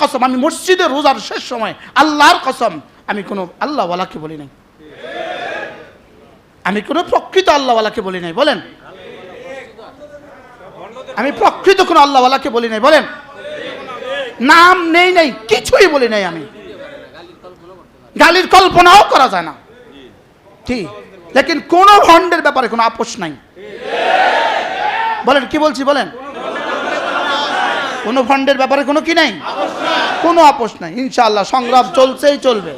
কসম, আমি মসজিদে রোজার শেষ সময় আল্লাহর কসম, আমি কোনো আল্লাহওয়ালাকে বলি নাই। আমি কোনো প্রকৃত আল্লাহওয়ালাকে বলি নাই, বলেন। আমি প্রকৃত কোনো আল্লাহওয়ালাকে বলি নাই, বলেন। নাম নেই নাই, কিছুই বলি নাই আমি। গালির কল্পনাও করা যায় না। ঠিক লেকিন কোন ভণ্ডের ব্যাপারে কোনো আপোষ নাই। বলেন, কি বলছি, বলেন? কোন ফান্ডের ব্যাপারে কোনো কি নাই? কোনো আপোষ নাই। ইনশাআল্লাহ, সংগ্রাম চলছেই চলবে।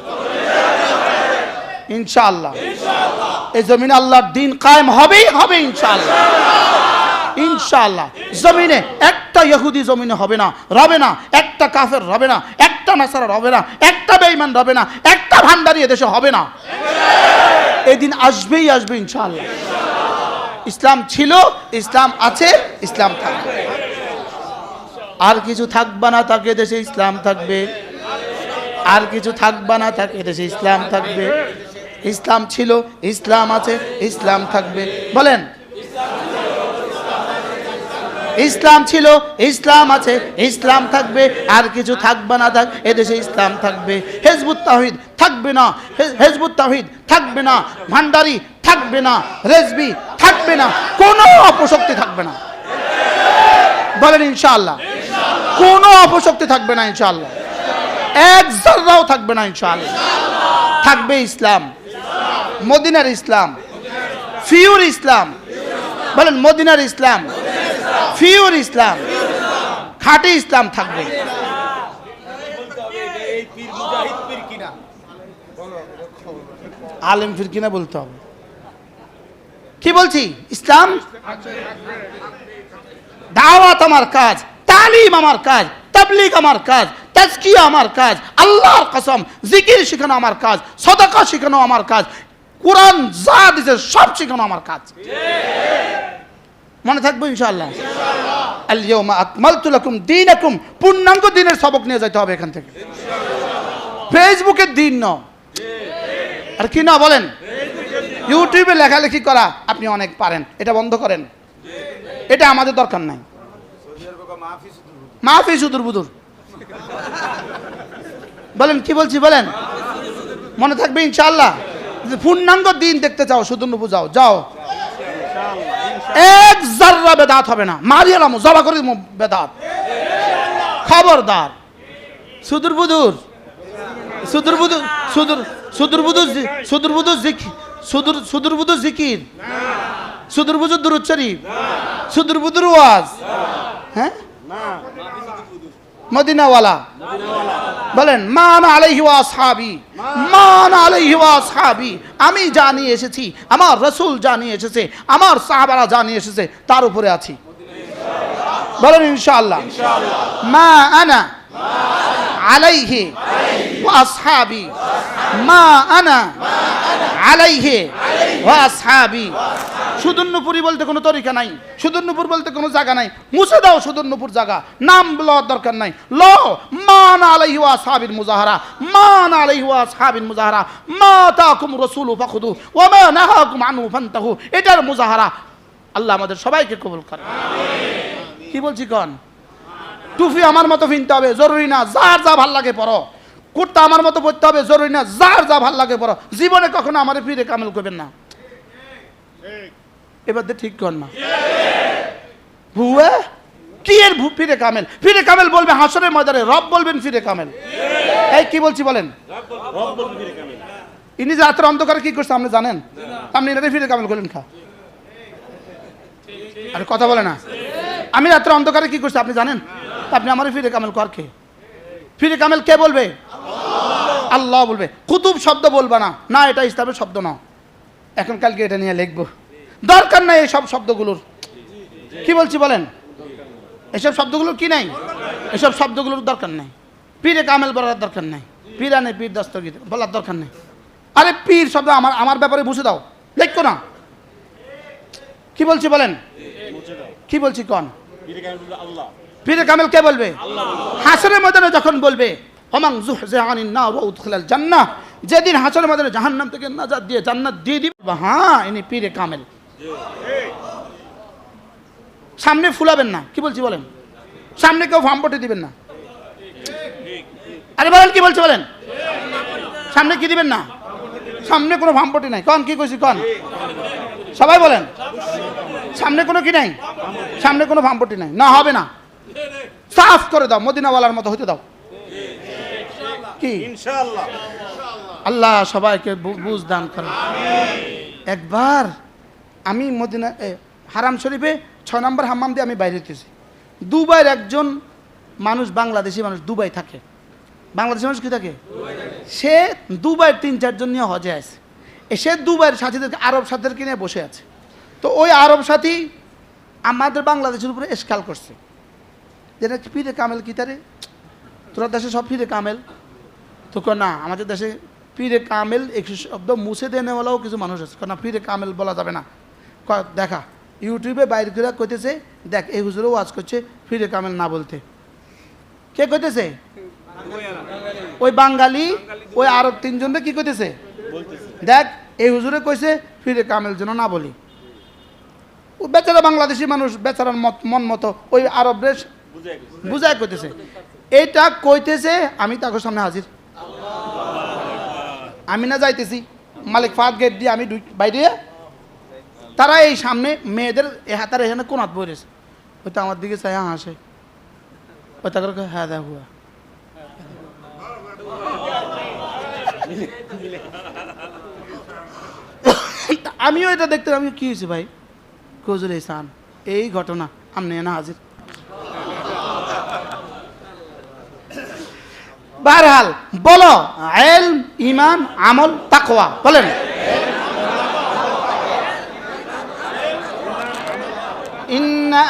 ইনশাআল্লাহ। এই জমিনে আল্লাহর দিন কায়েম হবেই হবে ইনশাআল্লাহ। ইনশাআল্লাহ। জমিনে একটা ইহুদি জমিনে হবে না, রবে না। একটা কাফের রবে না, একটা নাসারা রবে না, একটা বেঈমান রবে না, একটা ভান্ডারি এদেশে হবে না। এদিন আসবেই আসবে ইনশাআল্লাহ। ইসলাম ছিল, ইসলাম আছে, ইসলাম থাকবে। আর কিছু থাকবে না, তাকে দেশে ইসলাম থাকবে। আর কিছু থাকবে না, তাকে দেশে ইসলাম থাকবে। ইসলাম ছিল, ইসলাম আছে, ইসলাম থাকবে। বলেন। ইসলাম ছিল, ইসলাম আছে, ইসলাম থাকবে। আর কিছু থাকবে না থাক এদেশে ইসলাম থাকবে। হেজবুত তাহিদ থাকবে না। হেজবুত তাহিদ থাকবে না। ভান্ডারি থাকবে না। রেজবি থাকবে না। কোনো অপশক্তি থাকবে না। বলেন ইনশাআল্লাহ। কোনো অপশক্তি থাকবে না, ইনশাআল্লাহ। এক জাররাও থাকবে না, ইনশাআল্লাহ। থাকবে ইসলাম। মদিনার ইসলাম। ফিউর ইসলাম। বলেন, মদিনার ইসলাম। ফিউর ইসলাম। খাঁটি ইসলাম থাকবে। আলেম ফির কিনা বলতে হবে। কি বলছি? ইসলাম? দাওয়াত আমার কাজ। তালিম আমার কাজ তাবলিগ আমার কাজ তাজকিয়া আমার কাজ আল্লাহর কসম জিকির শেখানো আমার কাজ সদাকা শেখানো আমার কাজ কোরআন যা দিছে সব শেখানো আমার কাজ। মনে থাকবে ইনশাআল্লাহ? আলিয়াউমা আকমালতু লাকুম দীনাকুম পূর্ণাঙ্গ দিনের সবক নিয়ে যেতে হবে এখান থেকে। ফেসবুকের দিন ন আর কি না বলেন? ইউটিউবে লেখালেখি করা আপনি অনেক পারেন এটা বন্ধ করেন। এটা আমাদের দরকার নাই। মাফি সুদূর বুদুর। বলেন কি বলছি বলেন? মনে থাকবে ইনশাল্লাহ পূর্ণাঙ্গ দিন দেখতে চাও সুদূর বুঝাও যাও। এক জাররা বেদাত হবে না। মারি এলাম জবা করে বেদাত। খবরদার। সুদূর বুদুর। সুদূর বুদুর সুদূর সুদূর বুদুর সুদূর বুদুর জিকির সুদূর সুদূর বুদুর জিকির। সুদূর বুদুর দুরুচ্চারি সুদূর বুদুর ওয়াজ। হ্যাঁ? মদিনাওয়ালা। বলেন, মান আলাইহি ওয়া আসহাবি। মান আলাইহি ওয়া আসহাবি। আমি জানিয়ে এসেছি, আমার রসুল জানিয়ে এসেছে, আমার সাহাবারা জানিয়ে এসেছে, তার উপরে আছি। বলেন, ইনশাআল্লাহ। মা আনা আলাইহি ওয়া আসহাবি। মা আনা আলাইহি ওয়া আসহাবি। সুদর্ণপুরি বলতে কোনো তরিকা নাই সুদর্ণপুর বলতে কোনো জায়গা নাই। মুছে দাও সুদর্ণপুর জায়গা, নাম লওয়ার দরকার নাই। ল, মান আলাইহি ওয়া আসহাবিল মুজাহারা, মান আলাইহি ওয়া আসহাবিল মুজাহারা, মা তাকুম রাসূলু ফাখুদু, ওয়া মা নাহাকুম আনহু ফান্তাহু, এটার মুজাহারা। আল্লাহ আমাদের সবাইকে কবুল করে কি বলছি কন? টুপি আমার মতো কিনতে হবে, জরুরি না, যার যা ভালো লাগে পড়ো। কুর্তা আমার মতো পড়তে হবে, জরুরি না, যার যা ভালো লাগে পড়ো। জীবনে কখনো আমার ফিরে কামেল করবেন না। এবার ঠিক কর না ভুয়া? কি এর ফিরে কামেল? ফিরে কামেল বলবে হাসরের ময়দানে, রব বলবেন ফিরে কামেল। এই কি বলছি বলেন? ইনি যে রাতের অন্ধকারে কি করছে আপনি জানেন? আপনি এটাতে ফিরে কামেল করলেন খা। আরে কথা বলে না। আমি রাত্রে অন্ধকারে কি করছি আপনি জানেন? আপনি আমার ফিরে কামেল কর কে ফিরে কামেল কে বলবে? আল্লাহ বলবে। কুতুব শব্দ বলবা না। না, এটা ইসলামের শব্দ না। এখন কালকে এটা নিয়ে লিখব। দরকার নাই এইসব শব্দগুলোর। কি বলছি বলেন? এসব শব্দগুলোর কি নাই? এসব শব্দগুলোর দরকার নাই। পীরে কামেল বলার দরকার নাই। পীরানে পীর দস্তগীর বলার দরকার নেই। আরে পীর শব্দ আমার আমার ব্যাপারে বুঝে দাও। লিখো না। কি বলছি বলেন? কি বলছি কন? পীরে কামেল কে বলবে? হাসরের ময়দানে যখন বলবে হমাং জুহজাহানিন না উদখিলাল জান্নাহ যেদিন হাসরের ময়দানে জাহান্নাম থেকে নাজাত দিয়ে জান্নাত দিয়ে দিবে। হ্যাঁ ইনি পীরে কামেল। সামনে ফুলাবেন না। কি বলছি বলেন? সামনে কেউ ফার্মপটে দিবেন না। আরে বলেন কি বলছে বলেন? সামনে কি দিবেন না? সামনে কোনো ভাম্পটি নাই। কন কি কইছি কন? সবাই বলেন। সামনে কোনো কি নাই? সামনে কোনো ভাম্পটি নাই। না হবে না। সাফ করে দাও মদিনাওয়ালার মতো হতে দাও। কি? আল্লাহ সবাইকে বুঝ দান করেন একবার আমি মদিনা হারাম শরীফে ছয় নম্বর হাম্মাম দিয়ে আমি বাইরে হতেছি দুবাইয়ের একজন মানুষ বাংলাদেশি মানুষ দুবাই থাকে। বাংলাদেশি মানুষ কি থাকে? সে দুবাইয়ের তিন, চারজন নিয়ে হজে আছে। এসে দুবাইয়ের সাথীদেরকে, আরব সাথীদেরকে নিয়ে বসে আছে। তো ওই আরব সাথী আমাদের বাংলাদেশের উপরে এসকাল করছে। যেটা ফিরে কামেল কি তারে? তোরা দেশে সব ফিরে কামেল? তো না, আমাদের দেশে পীরে কামেল, একশো শব্দ মুছে দেনেওয়ালাও কিছু মানুষ আছে। কেন পীরে কামেল বলা যাবে না। দেখা। ইউটিউবে বাইরে করে কইতেছে, দেখ, এই হুজুরও ওয়াজ করছে, ফিরে কামেল না বলতে। কে কইতেছে? ওই বাঙালি, ওই আরব তিনজনরে কি কইতেছে? দেখ, এই হুজুরে কইছে, ফিরে কামেল যেন না বলি। ও বেচারা বাংলাদেশি মানুষ, বেচারার মত, মন মতো, ওই আরব দেশ বুঝে বুঝায় কইতেছে। এইটা কইতেছে, আমি তাকে সামনে হাজির। আমি না যাইতেছি। মালিক ফাঁক গেট দিয়ে আমি বাইরে তারা এই সামনে মেয়েদের এ হাতার এখানে কোনাত বইরেছে ওই তো আমার দিকে চাই হাসে ওই তাকে হ্যাঁ হুয়া আমিও এটা দেখতে আমি কি হয়েছে ভাই? কজুর ইসান এই ঘটনা আমনে না হাজির। বারহাল বলো ইমান, আমল, তাকওয়া, বলেন।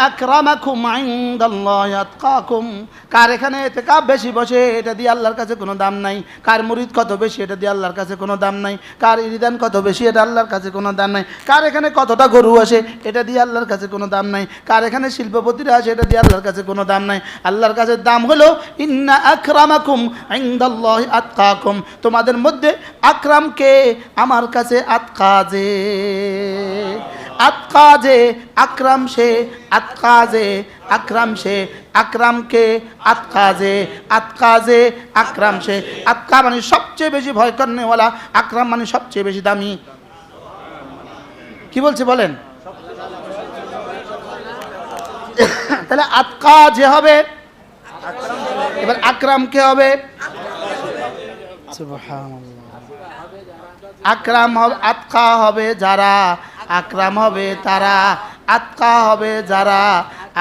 আকরামাকুম ইনদাল্লাহি আতকাকুম। কার এখানে এতেকাব বেশি বসে, এটা দিয়ে আল্লাহর কাছে কোনো দাম নাই। কার মুরিদ কত বেশি, এটা দিয়ে আল্লাহর কাছে কোনো দাম নাই। কার ইরিদান কত বেশি, এটা আল্লাহর কাছে কোনো দাম নাই। কার এখানে কতটা গরু আসে, এটা দিয়ে আল্লাহর কাছে কোনো দাম নাই। কার এখানে শিল্পপতিরা আসে, এটা দিয়ে আল্লাহর কাছে কোনো দাম নাই। আল্লাহর কাছে দাম হলো, ইন্না আকরামাকুম ইনদাল্লাহি আতকাকুম। তোমাদের মধ্যে আকরামকে আমার কাছে আতকাজে আকরাম সে আতকাজে আকরাম সে আকরামকে আতকাজে আতকাজে আকরাম সে। আতকা মানে সবচেয়ে বেশি ভয় করনেওয়ালা আকরাম মানে সবচেয়ে বেশি দামি। কি বলছে বলেন? তাহলে আতকা যে হবে, এবার আকরাম কে হবে। আকরাম হবে, আতকা হবে যারা আকরাম হবে তারা, আতকা হবে যারা,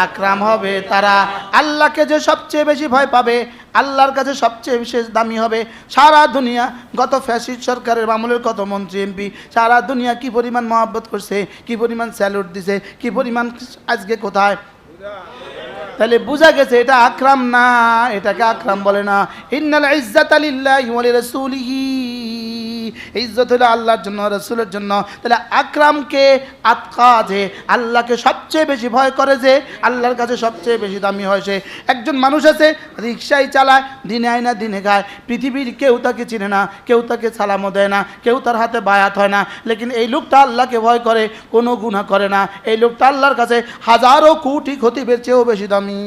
আকরাম হবে তারা। আল্লাহকে যে সবচেয়ে বেশি ভয় পাবে, আল্লাহর কাছে সবচেয়ে বিশেষ দামি হবে সারা দুনিয়া। গত ফ্যাসিস্ট সরকারের আমলের কত মন্ত্রী এমপি, সারা দুনিয়া কি পরিমাণ মহব্বত করছে, কি পরিমাণ স্যালুট দিছে, কি পরিমাণ আজকে কোথায়? তাহলে বোঝা গেছে এটা আকরাম না, এটাকে আকরাম বলে না। ইন্নাল ইজ্জাত লিল্লাহি ওয়া লিরাসূলিহি। ইজ্জত হলো আল্লাহর জন্য, রাসূলের জন্য। তাহলে আকরামকে আতকা যে আল্লাহকে সবচেয়ে বেশি ভয় করে যে আল্লাহর কাছে সবচেয়ে বেশি দামি হয় সে। একজন মানুষ আছে রিক্সাই চালায়, দিনে আয় না দিনে খায় পৃথিবীর কেউ তাকে চিনে না, কেউ তাকে সালামও দেয় না, কেউ তার হাতে বায়াত হয় না। লেকিন এই লোকটা আল্লাহকে ভয় করে, কোনো গুনাহ করে না। এই লোকটা আল্লাহর কাছে হাজারো কোটি খতিবের চেয়েও বেশি দামি।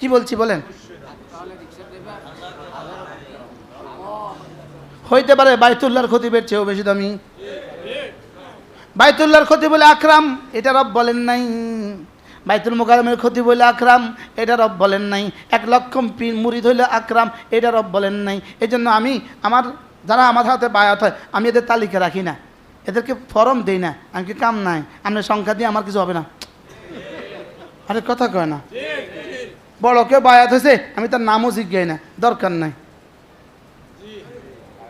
কি বলছি বলেন? হইতে পারে বাইতুল্লাহর খতিবের চেয়েও বেশি দামি। বাইতুল্লাহর ক্ষতি বলে আকরাম, এটা রব বলেন নাই। বাইতুল মোকারমের ক্ষতি বলে আকরাম, এটা রব বলেন নাই। এক লক্ষ মুরিদ হইলে আকরাম, এটা রব বলেন নাই। এই জন্য আমি আমার, যারা আমার হাতে বায়াত হয় আমি এদের তালিকা রাখি না। এদেরকে ফরম দেই না। আমি কাম নাই? আপনার সংখ্যা দিয়ে আমার কিছু হবে না। আরে কথা কয় না। বড় কেউ বায়াত হয়েছে, আমি তার নামও জিজ্ঞাই না। দরকার নাই।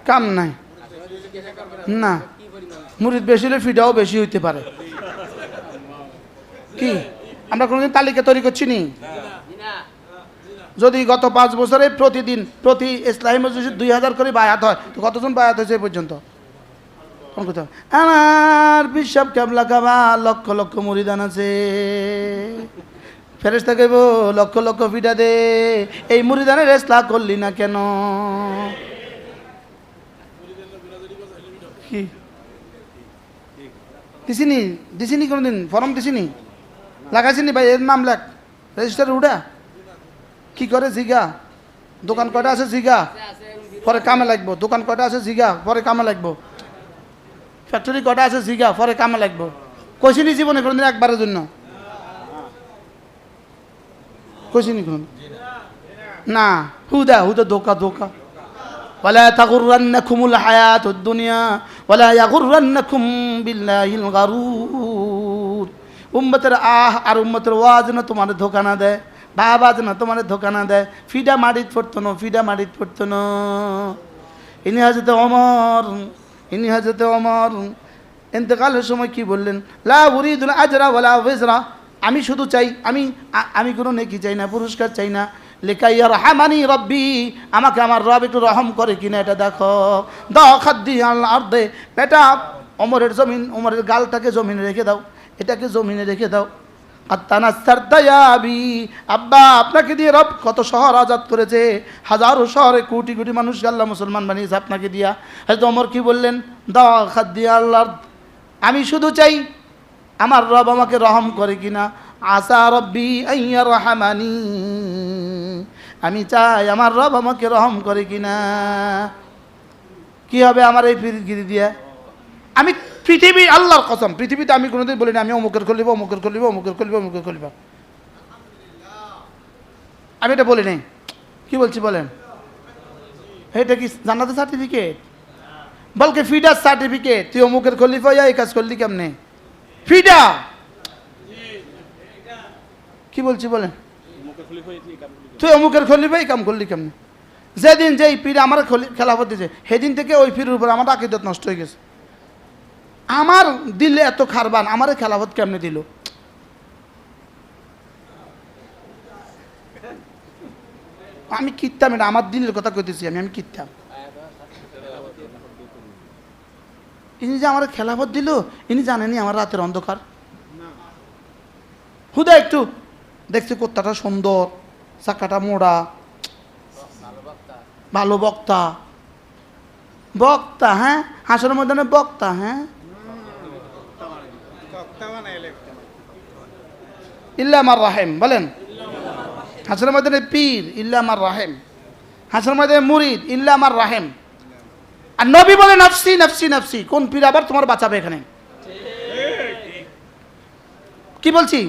কাম নাই। না, মুরিদ বেশি হলে ফিডাও বেশি হইতে পারে। কি? আমরা কোনোদিন তালিকা তৈরি করছি নি? যদি গত পাঁচ বছরে প্রতিদিন, প্রতি ইসলামী মসজিদ দুই হাজার করে বায়াত হয়, তো কতজন বায়াত হয়েছে এ পর্যন্ত? কোন কথা? আমার বিশ্বাব ক্যাবলা কাবা, লক্ষ লক্ষ মুরিদান আছে। ফেরেস্তা কেব লক্ষ লক্ষ ফিটা দে। এই মুরিদানের রেসলা করলি না কেন? কি? দিছিনি দিছিনি কোনোদিন? ফর্ম দিছিনি? লাগাইছিনি ভাই, এর নাম লেখ। রেজিস্টার উঠা। কি করে জিগা? দোকান কয়টা আছে জিগা? পরে কামে লাগবো। দোকান কয়টা আছে জিগা? পরে কামে লাগবো। ফ্যাক্টরি কয়টা আছে জিগা? পরে কামে লাগবো। কইছিনি জীবনে কোনোদিন একবারের জন্য? কইছিনি কোন না। হুদা হুদা, ধোকা ধোকা। ولا تغرنكم الحياة الدنيا ولا يغرنكم بالله الغرور উম্মতের আহ আর উম্মতের ওয়াজ না তোমার ধোকা না দেয় বাবা যেন তোমার ধোকা না দেয় ফিডা মাটিত পড়তো না ফিডা মাটিত পড়তো না ইনি হাজতে অমর ইনি হাজতে অমর এতেকালের সময় কি বললেন লা উরিদুল আজরা ওয়ালা ওয়েজরা আমি শুধু চাই আমি আ- আমি কোনো নেকি চাই না পুরস্কার চাই না লেখাইয়ার হামানি রব্বি, আমাকে আমার রব একটু রহম করে কিনা এটা দেখো। দ আল্লাহ আর্ধে বেটা অমরের জমিন অমরের গালটাকে জমিনে রেখে দাও, এটাকে জমিনে রেখে দাও। আর আত্মানাস্তারদায়াবি আব্বা, আপনাকে দিয়ে রব কত শহর আজাদ করেছে, হাজারো শহরে কোটি কোটি মানুষ আল্লাহ মুসলমান বানিয়েছে আপনাকে দিয়া। হয়তো অমর কি বললেন? দ খাদ্দি আল্লাহ আমি শুধু চাই আমার রব আমাকে রহম করে কিনা। আসা রব্বি আইয়া রহমানি। আমি চাই আমার রব আমাকে রহম করে কিনা। কি হবে আমার এই পীরগিরি দিয়ে? আমি পৃথিবী আল্লাহর কসম, পৃথিবীতে আমি কোনোদিন বলি না আমি অমুকের খুলিব অমুকের খুলিব অমুকের খুলিব অমুকের খুলিব আমি এটা বলি নাই কি বলছি বলেন? এটা কি জান্নাতের সার্টিফিকেট বলকে ফিডার সার্টিফিকেট তুই অমুকের খলিফা এই কাজ করলি কেমনে? ফিডা! কি বলছি বলেন। তুই অমুকের খলিফা এই কাম করলি কেমনে? যেদিন যেই পীর আমার খলি খেলাফত দিয়েছে সেদিন থেকে ওই পীরের উপর আমার আকিদত নষ্ট হয়ে গেছে। আমার দিলে এত খারবান আমারে খেলাফত কেমনে দিল? আমি কিনতাম এটা আমার দিলের কথা কইতেছি আমি আমি কিনতাম ইনি যে আমার খেলাফত দিল ইনি জানেনি আমার রাতের অন্ধকার। হুদা একটু। দেখছি কোত্তাটা সুন্দর, চাকাটা মোড়া। ভালো বক্তা। বক্তা হ্যাঁ? হাসর ময়দানে বক্তা হ্যাঁ? ইল্লা আমার রাহেম, বলেন। হাসর ময়দানে পীর ইল্লা আমার রাহেম। হাসর ময়দানে মুরিদ ইল্লা আমার রাহেম। আর নবী বলে নফসি নফসি নফসি। কোন পীর আবার তোমার বাঁচাবে এখানে? কি বলছি?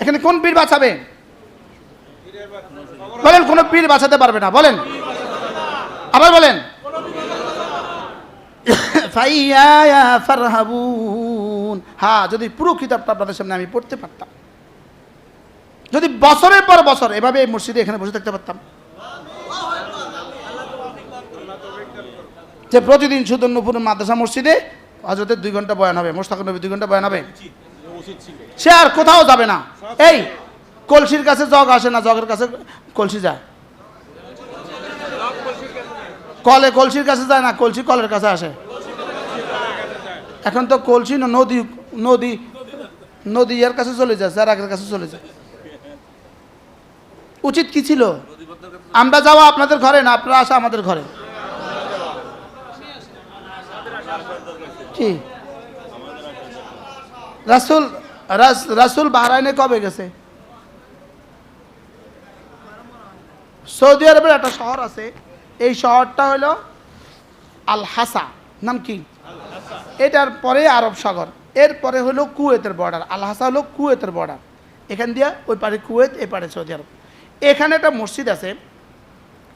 এখানে কোন পীর বাঁচাবে? বলেন, কোন পীর বাঁচাতে পারবে না, বলেন। আবার বলেন। হ্যাঁ যদি পুরো কিতাবটা আপনাদের সামনে আমি পড়তে পারতাম। যদি বছরের পর বছর, এভাবে এই মসজিদে এখানে বসে থাকতে পারতাম। যে প্রতিদিন সুদর্ণপুর মাদ্রাসা মসজিদে হজরতের দুই ঘণ্টা বয়ান হবে মোস্তাক নবী দুই ঘণ্টা বয়ান হবে। সে আর কোথাও যাবে না। এই, কলসির কাছে জগ আসে না, জগের কাছে কলসি যায়। কলে কলসির কাছে যায় না, কলসি কলের কাছে আসে। এখন তো কলসি না, নদী নদী নদী এর কাছে চলে যায় স্যারাকের কাছে চলে যায়। উচিত কি ছিল? আমরা যাওয়া আপনাদের ঘরে না, আপনারা আসা আমাদের ঘরে? কি? রাসুল রাস- রাসুল বাহরাইনে কবে গেছে? সৌদি আরবের একটা শহর আছে এই শহরটা হলো আল হাসা নাম কি? এটার পরে আরব সাগর এরপরে হলো কুয়েতের বর্ডার আল হাসা হলো কুয়েতের বর্ডার এখান দিয়ে ওই পারে কুয়েত এ পারে সৌদি আরব। এখানে একটা মসজিদ আছে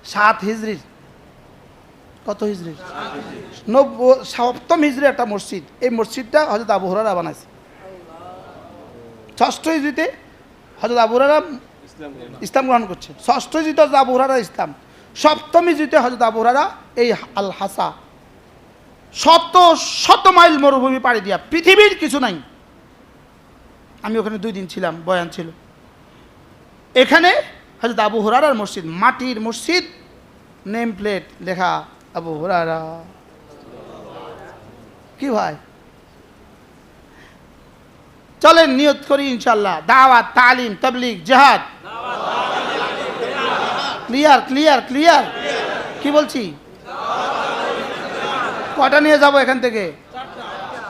সাত হিজড়ির কত হিজড়ির নব্বই সপ্তম হিজড়ির একটা মসজিদ। এই মসজিদটা হজরত আবু হরারা বানাইছে। ষষ্ঠ হিজড়িতে হজরত আবু হরারা ইসলাম গ্রহণ। করছে। ষষ্ঠ জিতে হজরত আবু হুরারা ইসলাম। সপ্তম জিতে হজরত আবু হুরারা এই আল হাসা শত শত মাইল মরুভূমি পাড়ি দিয়া পৃথিবীর কিছু নাই। আমি ওখানে দুই দিন ছিলাম বয়ান ছিল। এখানে হজরত আবু হুরারার মসজিদ মাটির মসজিদ নেম প্লেট লেখা আবু হুরারা কি ভাই? চলেন, নিয়ত করি ইনশাল্লাহ দাওয়াত, তালিম, তবলিগ, জেহাদ। ক্লিয়ার ক্লিয়ার ক্লিয়ার কি বলছি? কটা নিয়ে যাব এখান থেকে?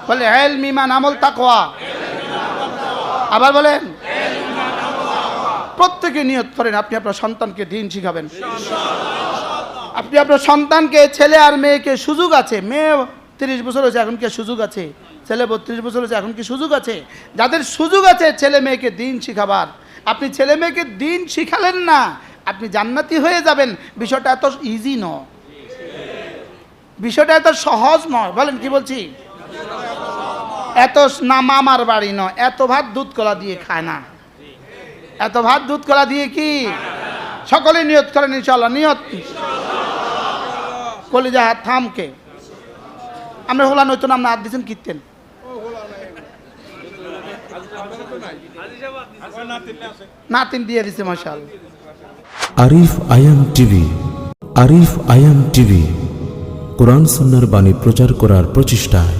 বলে হেল মিমান আমল তাকওয়া। আবার বলেন, প্রত্যেকে নিয়ত করেন, আপনি আপনার সন্তানকে দিন শিখাবেন। আপনি আপনার সন্তানকে, ছেলে আর মেয়েকে সুযোগ আছে, মেয়ে তিরিশ বছর হয়েছে, এখন কে সুযোগ আছে? ছেলে বত্রিশ বছর হয়েছে, এখন কি সুযোগ আছে? যাদের সুযোগ আছে, ছেলে মেয়েকে দিন শিখাবার। আপনি ছেলে মেয়েকে দিন শিখালেন না, আপনি জান্নাতি হয়ে যাবেন। বিষয়টা এত ইজি নয়। বিষয়টা এত সহজ নয়। বলেন, কি বলছি? এত না, মামার বাড়ি নয়। এত ভাত দুধ কলা দিয়ে খায় না। এত ভাত দুধ কলা দিয়ে কি? সকলে নিয়ত করেন ইনশাল্লাহ নিয়ত। কলিজা হাত থামকে। আমরা হলা নতুন আমরা হাত কীর্তেন। নাতিন দিয়ে দিছে, মশাল। আরিফ আয়াম টিভি, আরিফ আয়াম টিভি, কোরআন সন্ন্যার বাণী প্রচার করার প্রচেষ্টায়।